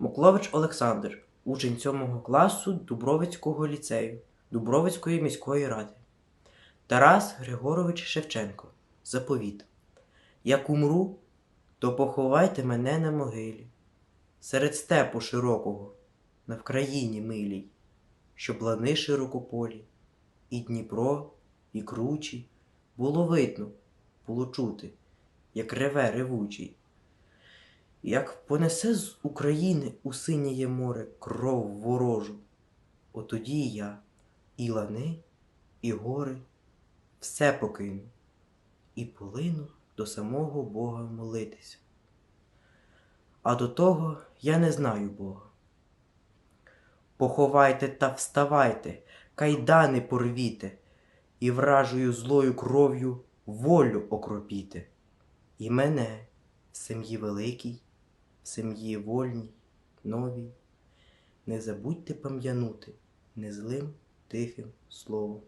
Муклович Олександр, учень 7 класу Дубровицького ліцею Дубровицької міської ради. Тарас Григорович Шевченко. Заповіт. Як умру, то поховайте мене на могилі, серед степу широкого, на Вкраїні милій, щоб лани широкополі, і Дніпро, і кручі, було видно, було чути, як реве ревучий. Як понесе з України у синіє море кров ворожу, отоді я і лани, і гори все покину і полину до самого Бога молитися. А до того я не знаю Бога. Поховайте та вставайте, кайдани порвіте, і вражою злою кров'ю волю окропіте, і мене в сім'ї великій, сім'ї вольній, новій. Не забудьте пам'янути незлим тихим словом.